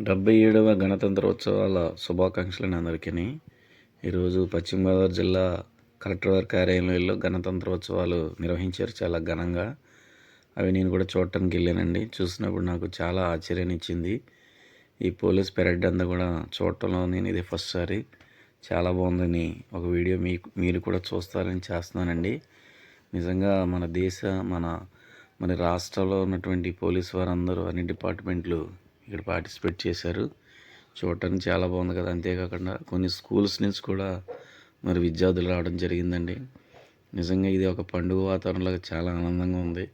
డెబ్బై ఏడవ గణతంత్ర ఉత్సవాల శుభాకాంక్షలు అందరికీ. ఈరోజు పశ్చిమ గోదావరి జిల్లా కలెక్టర్ వారి కార్యాలయంలో గణతంత్ర ఉత్సవాలు నిర్వహించారు చాలా ఘనంగా. అవి నేను కూడా చూడటానికి వెళ్ళానండి. చూసినప్పుడు నాకు చాలా ఆశ్చర్యాన్ని ఇచ్చింది. ఈ పోలీస్ పెరడ్ అంతా కూడా చూడటంలో నేను ఇది ఫస్ట్ సారి. చాలా బాగుందని ఒక వీడియో మీకు మీరు కూడా చూస్తారని చేస్తున్నానండి. నిజంగా మన దేశ మన మన రాష్ట్రంలో ఉన్నటువంటి పోలీసు వారందరూ అన్ని డిపార్ట్మెంట్లు ఇక్కడ పార్టిసిపేట్ చేశారు. చూడటానికి చాలా బాగుంది కదా. అంతేకాకుండా కొన్ని స్కూల్స్ నుంచి కూడా మరి విద్యార్థులు రావడం జరిగిందండి. నిజంగా ఇది ఒక పండుగ వాతావరణంలో చాలా ఆనందంగా ఉంది.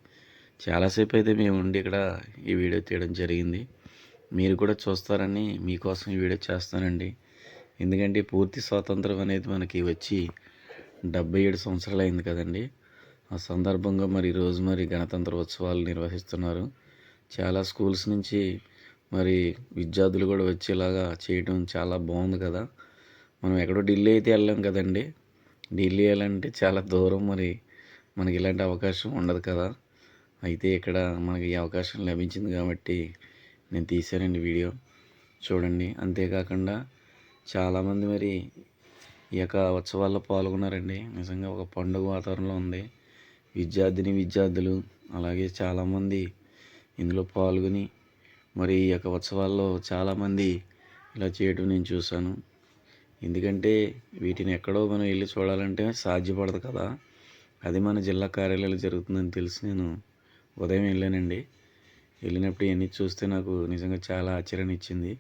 చాలాసేపు అయితే మేము ఉండి ఇక్కడ ఈ వీడియో తీయడం జరిగింది. మీరు కూడా చూస్తారని మీకోసం ఈ వీడియో చేస్తానండి. ఎందుకంటే పూర్తి స్వాతంత్రం అనేది మనకి వచ్చి డెబ్బై ఏడు సంవత్సరాలు అయింది కదండి. ఆ సందర్భంగా మరి ఈరోజు మరి గణతంత్ర ఉత్సవాలు నిర్వహిస్తున్నారు. చాలా స్కూల్స్ నుంచి మరి విద్యార్థులు కూడా వచ్చేలాగా చేయటం చాలా బాగుంది కదా. మనం ఎక్కడో ఢిల్లీ అయితే వెళ్ళాం కదండి. ఢిల్లీ వెళ్ళాలంటే చాలా దూరం మరి మనకి ఇలాంటి అవకాశం ఉండదు కదా. అయితే ఇక్కడ మనకి ఈ అవకాశం లభించింది కాబట్టి నేను తీశానండి వీడియో. చూడండి అంతేకాకుండా చాలామంది మరి ఈ యొక్క ఉత్సవాల్లో పాల్గొన్నారండి. నిజంగా ఒక పండుగ వాతావరణంలో ఉంది. విద్యార్థిని విద్యార్థులు అలాగే చాలామంది ఇందులో పాల్గొని మరి ఈ యొక్క ఉత్సవాల్లో చాలామంది ఇలా చేయడం నేను చూశాను. ఎందుకంటే వీటిని ఎక్కడో మనం వెళ్ళి చూడాలంటే సాధ్యపడదు కదా. అది మన జిల్లా కార్యాలయాలు జరుగుతుందని తెలిసి నేను ఉదయం వెళ్ళానండి. వెళ్ళినప్పుడు ఇవన్నీ చూస్తే నాకు నిజంగా చాలా ఆశ్చర్యాన్ని ఇచ్చింది.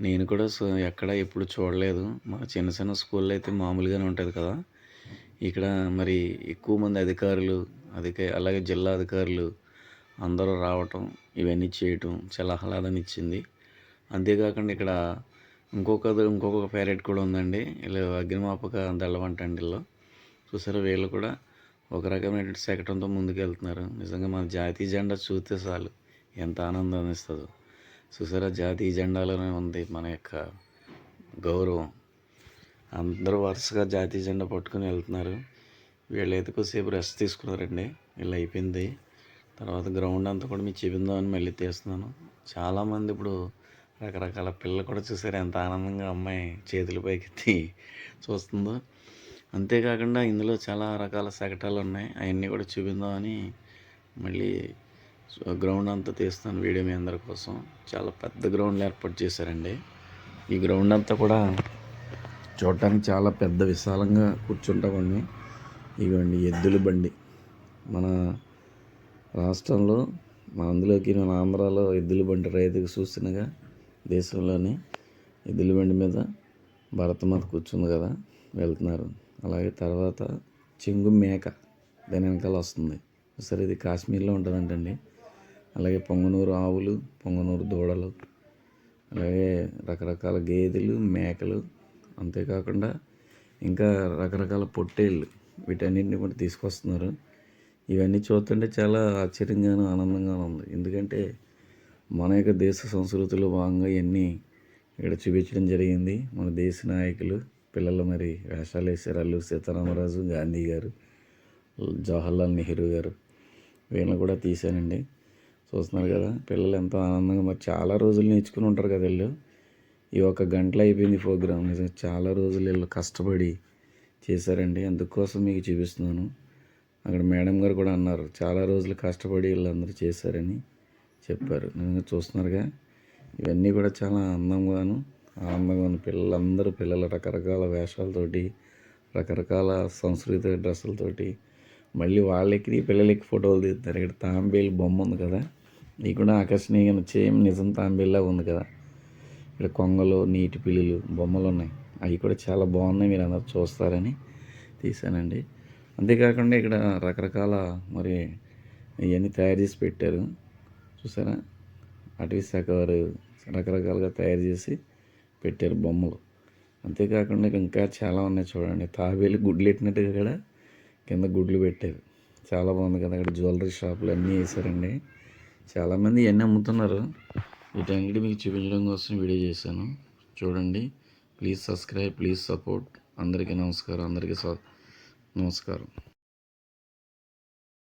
నేను కూడా ఎక్కడ ఎప్పుడు చూడలేదు. మా చిన్న చిన్న స్కూల్లో అయితే మామూలుగానే ఉంటుంది కదా. ఇక్కడ మరి ఎక్కువ మంది అధికారులు అధిక అలాగే జిల్లా అధికారులు అందరూ రావటం ఇవన్నీ చేయటం చాలా ఆహ్లాదాన్ని ఇచ్చింది. అంతేకాకుండా ఇక్కడ ఇంకొక ఇంకొక పేరెట్ కూడా ఉందండి. ఇలా అగ్నిమాపక దళవంటండిలో చూసారా వీళ్ళు కూడా ఒక రకమైన శకటంతో ముందుకు వెళ్తున్నారు నిజంగా మన జాతీయ జెండా చూస్తే చాలు ఎంత ఆనందాన్ని ఇస్తుందో చూసారా జాతీయ జెండాలోనే ఉంది మన యొక్క గౌరవం. అందరూ వరుసగా జాతీయ జెండా పట్టుకుని వెళ్తున్నారు. వీళ్ళైతే కొద్దిసేపు రెస్ట్ తీసుకున్నారండి. వీళ్ళు అయిపోయింది. తర్వాత గ్రౌండ్ అంతా కూడా మీకు చూపిందామని మళ్ళీ తీస్తున్నాను. చాలామంది ఇప్పుడు రకరకాల పిల్లలు కూడా చూసారు ఎంత ఆనందంగా అమ్మాయి చేతుల పైకి చూస్తుందో. అంతేకాకుండా ఇందులో చాలా రకాల శకటాలు ఉన్నాయి. అవన్నీ కూడా చూపిందామని మళ్ళీ గ్రౌండ్ అంతా తీస్తాను వీడియో మీ అందరి కోసం. చాలా పెద్ద గ్రౌండ్లు ఏర్పాటు చేశారండి. ఈ గ్రౌండ్ అంతా కూడా చూడటానికి చాలా పెద్ద విశాలంగా కూర్చుంటామండి ఇవ్వండి ఎద్దుల బండి. మన రాష్ట్రంలో మా అందులోకి మన ఆంధ్రాలో ఎద్దుల బండి రైతుకు చూసినగా దేశంలోనే ఎద్దుల బండి మీద భరతమాత కూర్చుంది కదా వెళ్తున్నారు. అలాగే తర్వాత చెంగు మేక దాని వెనకాల వస్తుంది. సరే ఇది కాశ్మీర్లో ఉంటుందంటండి. అలాగే పొంగనూరు ఆవులు పొంగనూరు దూడలు అలాగే రకరకాల గేదెలు మేకలు అంతేకాకుండా ఇంకా రకరకాల పొట్టేళ్ళు వీటన్నింటిని కూడా తీసుకొస్తున్నారు. ఇవన్నీ చూస్తుంటే చాలా ఆశ్చర్యంగాను ఆనందంగాను ఉంది. ఎందుకంటే మన యొక్క దేశ సంస్కృతిలో భాగంగా ఇవన్నీ ఇక్కడ చూపించడం జరిగింది. మన దేశ నాయకులు పిల్లలు మరి వేషాలు వేసారు అల్లు సీతారామరాజు గాంధీ గారు జవహర్లాల్ నెహ్రూ గారు. వీళ్ళని కూడా తీశానండి. చూస్తున్నారు కదా పిల్లలు ఎంతో ఆనందంగా మరి చాలా రోజులు నేర్చుకుని ఉంటారు కదా వీళ్ళు. ఈ ఒక గంటలో అయిపోయింది ప్రోగ్రామ్. నిజంగా చాలా రోజులు వీళ్ళు కష్టపడి చేశారండి. అందుకోసం మీకు చూపిస్తున్నాను. అక్కడ మేడం గారు కూడా అన్నారు చాలా రోజులు కష్టపడి వీళ్ళందరూ చేశారని చెప్పారు. నిజంగా చూస్తున్నారుగా. ఇవన్నీ కూడా చాలా అందంగాను ఆనందంగా ఉన్న పిల్లలందరూ పిల్లల రకరకాల వేషాలతోటి రకరకాల సంస్కృతి డ్రెస్సులతోటి మళ్ళీ వాళ్ళకి పిల్లలకి ఫోటోలు తీస్తారు ఇక్కడ తాంబేలు బొమ్మ ఉంది కదా ఇది కూడా ఆకర్షణీయంగా చేయం నిజం తాంబేలా ఉంది కదా. ఇక్కడ కొంగలు నీటి పిల్లులు బొమ్మలు ఉన్నాయి అవి కూడా చాలా బాగున్నాయి మీరు అందరు చూస్తారని తీశానండి. అంతేకాకుండా ఇక్కడ రకరకాల మరి ఇవన్నీ తయారు చేసి పెట్టారు. చూసారా? అటవీ శాఖ వారు రకరకాలుగా తయారు చేసి పెట్టారు బొమ్మలు. అంతేకాకుండా ఇంకా చాలా ఉన్నాయి చూడండి. తాబేలు గుడ్లు పెట్టినట్టుగా కూడా కింద గుడ్లు పెట్టారు. చాలా బాగుంది కదా అక్కడ జ్యువెలరీ షాపులు అన్నీ వేసారండి చాలామంది ఇవన్నీ అమ్ముతున్నారు. వీటన్నిటి మీకు చూపించడం కోసం వీడియో చేశాను. చూడండి. Please subscribe please support. అందరికీ నమస్కారం. అందరికీ నమస్కారం